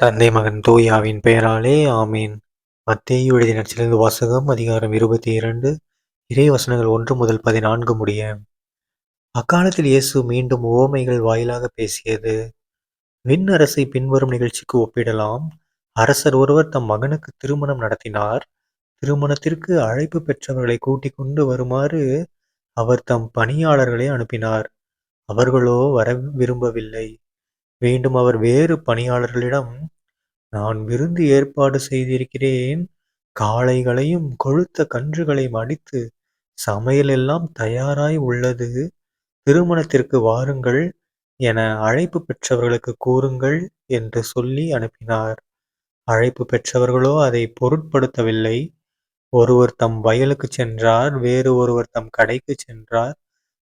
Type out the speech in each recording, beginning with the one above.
தந்தை மகன் தூயாவின் பெயராலே ஆமீன். மத்தேயு எழுதிய வாசகம் அதிகாரம் இருபத்தி இரண்டு இறை வசனங்கள் ஒன்று முதல் பதினான்கு முடிய. அக்காலத்தில் இயேசு மீண்டும் ஓமைகள் வாயிலாக பேசியது. விண் அரசை பின்வரும் நிகழ்ச்சிக்கு ஒப்பிடலாம். அரசர் ஒருவர் தம் மகனுக்கு திருமணம் நடத்தினார். திருமணத்திற்கு அழைப்பு பெற்றவர்களை கூட்டிக் கொண்டு வருமாறு அவர் தம் பணியாளர்களை அனுப்பினார். அவர்களோ வர விரும்பவில்லை. மீண்டும் அவர் வேறு பணியாளர்களிடம் நான் விருந்து ஏற்பாடு செய்திருக்கிறேன். காளைகளையும் கொழுத்த கன்றுகளையும் அடித்து சமையல் எல்லாம் தயாராய் உள்ளது. திருமணத்திற்கு வாருங்கள் என அழைப்பு பெற்றவர்களுக்கு கூறுங்கள் என்று சொல்லி அனுப்பினார். அழைப்பு பெற்றவர்களோ அதை பொருட்படுத்தவில்லை. ஒருவர் தம் வயலுக்கு சென்றார் வேறு ஒருவர் தம் கடைக்கு சென்றார்.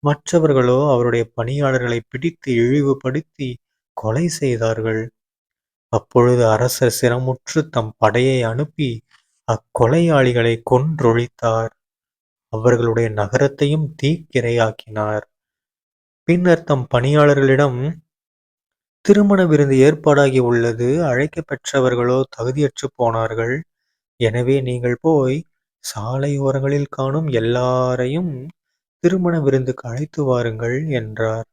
மற்றவர்களோ அவருடைய பணியாளர்களை பிடித்து இழிவுபடுத்தி கொலை செய்தார்கள். அப்பொழுது அரசர் சிரமுற்று தம் படையை அனுப்பி அக்கொலையாளிகளை கொன்றொழித்தார். அவர்களுடைய நகரத்தையும் தீக்கிரையாக்கினார். பின்னர் தம் பணியாளர்களிடம் திருமண விருந்து ஏற்பாடாகி உள்ளது. அழைக்க பெற்றவர்களோ தகுதியற்று போனார்கள். எனவே நீங்கள் போய் சாலையோரங்களில் காணும் எல்லாரையும் திருமண விருந்துக்கு அழைத்து வாருங்கள் என்றார்.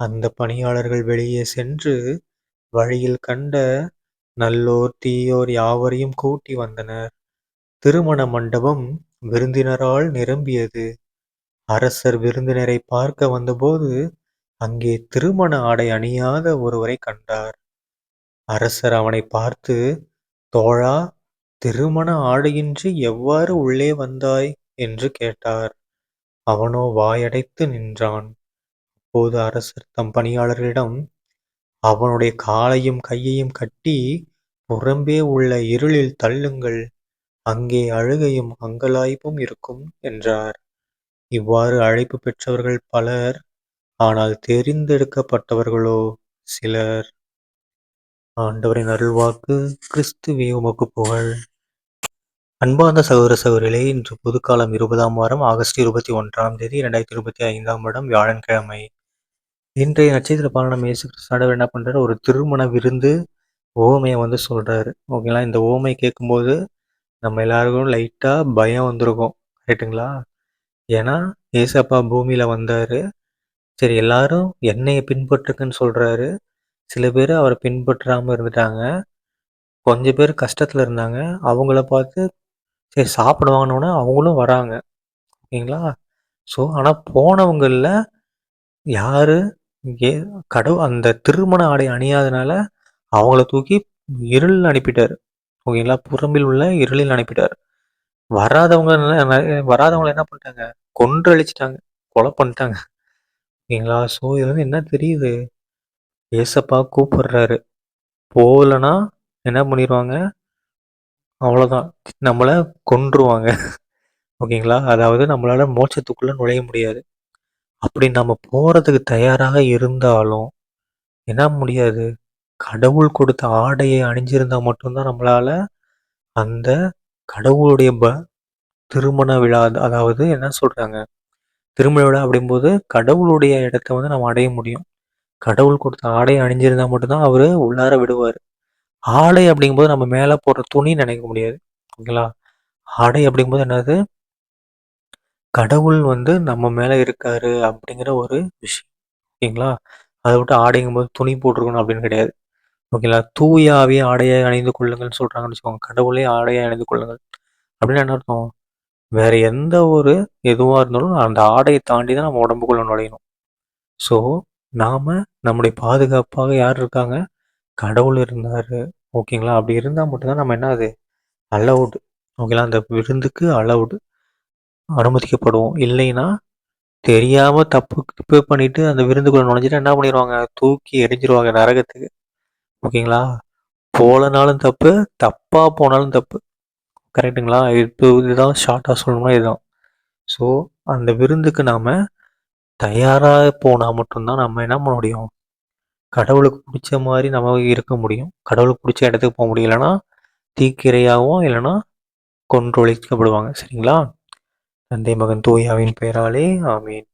அந்த பணியாளர்கள் வெளியே சென்று வழியில் கண்ட நல்லோர் தீயோர் யாவரையும் கூட்டி வந்தனர். திருமண மண்டபம் விருந்தினரால் நிரம்பியது. அரசர் விருந்தினரை பார்க்க வந்தபோது அங்கே திருமண ஆடை அணியாத ஒருவரை கண்டார். அரசர் அவனை பார்த்து தோழா திருமண ஆடையின்றி எவ்வாறு உள்ளே வந்தாய்? என்று கேட்டார். அவனோ வாயடைத்து நின்றான். அப்போது அரசர் தம் பணியாளர்களிடம் அவனுடைய காலையும் கையையும் கட்டி புறம்பே உள்ள இருளில் தள்ளுங்கள். அங்கே அழுகையும் அங்கலாய்ப்பும் இருக்கும் என்றார். இவ்வாறு அழைப்பு பெற்றவர்கள் பலர் ஆனால் தெரிந்தெடுக்கப்பட்டவர்களோ சிலர்? ஆண்டவரின் அருள்வாக்கு கிறிஸ்துவே உமக்கு புகழ். அன்பார்ந்த சகோதர சகோதரிகளே இன்று புதுக்காலம் இருபதாம் வாரம் ஆகஸ்ட் இருபத்தி ஒன்றாம் தேதி இரண்டாயிரத்தி இருபத்தி ஐந்தாம் வருடம் வியாழன்கிழமை. இன்றைய நட்சத்திர பாலனம் இயேசு கிறிஸ்து என்ன பண்ணுறாரு ஒரு திருமண விருந்து ஓமையை வந்து சொல்கிறாரு ஓகேங்களா? இந்த ஓமை கேட்கும்போது நம்ம எல்லாருக்கும் லைட்டாக பயம் வந்திருக்கும். ரைட்டுங்களா ஏன்னா ஏசப்பா பூமியில் வந்தார். சரி எல்லாரும் என்னையை பின்பற்றுக்குன்னு சொல்கிறாரு சில பேர் அவரை பின்பற்றாமல் இருந்துட்டாங்க. கொஞ்சம் பேர் கஷ்டத்தில் இருந்தாங்க. அவங்கள பார்த்து சரி சாப்பிடுவாங்கன்னு அவங்களும் வராங்க. ஓகேங்களா? ஸோ ஆனால் போனவங்களில் யார் ஏ கடவுள் அந்த திருமண ஆடை அணியாதனால அவங்கள தூக்கி இருளில் அனுப்பிட்டார். ஓகேங்களா? புறம்பில் உள்ள இருளில் அனுப்பிட்டார். வராதவங்க வராதவங்களை என்ன பண்ணிட்டாங்க? கொன்று அழிச்சிட்டாங்க கொலை பண்ணிட்டாங்க. ஓகேங்களா? ஸோ இது வந்து என்ன தெரியுது? ஏசப்பா கூப்பிடுறாரு. போகலன்னா என்ன பண்ணிடுவாங்க அவ்வளோதான் நம்மளை கொன்றுவாங்க. ஓகேங்களா? அதாவது நம்மளால மோட்சத்துக்குள்ளே நுழைய முடியாது. அப்படி நம்ம போகிறதுக்கு தயாராக இருந்தாலும் என்ன முடியாது? கடவுள் கொடுத்த ஆடையை அணிஞ்சிருந்தா மட்டும்தான் நம்மளால அந்த கடவுளுடைய ப திருமண விழா அதாவது என்ன சொல்கிறாங்க திருமண விழா அப்படிங்கும்போது கடவுளுடைய இடத்த வந்து நம்ம அடைய முடியும். கடவுள் கொடுத்த ஆடையை அணிஞ்சிருந்தா மட்டும்தான் அவர் உள்ளார விடுவார். ஆடை அப்படிங்கும்போது நம்ம மேலே போடுற துணி நினைக்க முடியாது. ஓகேங்களா? ஆடை அப்படிங்கும்போது என்னது? கடவுள் வந்து நம்ம மேலே இருக்காரு அப்படிங்கிற ஒரு விஷயம். ஓகேங்களா? அதை விட்டு ஆடைங்கும் போது துணி போட்டிருக்கணும் அப்படின்னு கிடையாது. ஓகேங்களா? தூயாவே ஆடையை அணிந்து கொள்ளுங்கள்னு சொல்கிறாங்கன்னு வச்சுக்கோங்க. கடவுளே ஆடையை அணிந்து கொள்ளுங்கள். அப்படின்னு என்ன அர்த்தம்? வேற எந்த ஒரு எதுவாக இருந்தாலும் அந்த ஆடையை தாண்டி தான் நம்ம உடம்புக்குள்ள நுழையணும். ஸோ நாம் நம்முடைய பாதுகாப்பாக யார் இருக்காங்க? கடவுள் இருந்தார். ஓகேங்களா? அப்படி இருந்தால் மட்டும்தான் நம்ம என்ன அது? அலவுடு ஓகேங்களா? அந்த விருந்துக்கு அலவுடு அனுமதிக்கப்படுவோம். இல்லைன்னா தெரியாம தப்பு தப்பு பண்ணிட்டு அந்த விருந்துக்குள்ள நுழைஞ்சிட்டு என்ன பண்ணிடுவாங்க தூக்கி எரிஞ்சிருவாங்க நரகத்துக்கு. ஓகேங்களா? போலனாலும் தப்பு தப்பா போனாலும் தப்பு. கரெக்டுங்களா இப்போ இதுதான் ஷார்ட்டாக சொல்லணும்னா இதுதான். ஸோ அந்த விருந்துக்கு நாம் தயாராக போனால் மட்டும்தான் நம்ம என்ன பண்ண முடியும்? கடவுளுக்கு பிடிச்ச மாதிரி நம்ம இருக்க முடியும். கடவுளுக்கு பிடிச்ச இடத்துக்கு போக முடியலன்னா தீக்கிரையாகவும் இல்லைன்னா கொன்றொழிக்கப்படுவாங்க. சரிங்களா? தந்தை மகன் தூயாவின் பெயராலே ஆமீன்.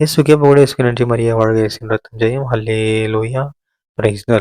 இயேசுக்கே புகழ் இயேசுக்கு நன்றி மரியா வாழ்க இயேசுன்ற தஞ்சையும். ஹல்லே லோயா பிரைஸ் த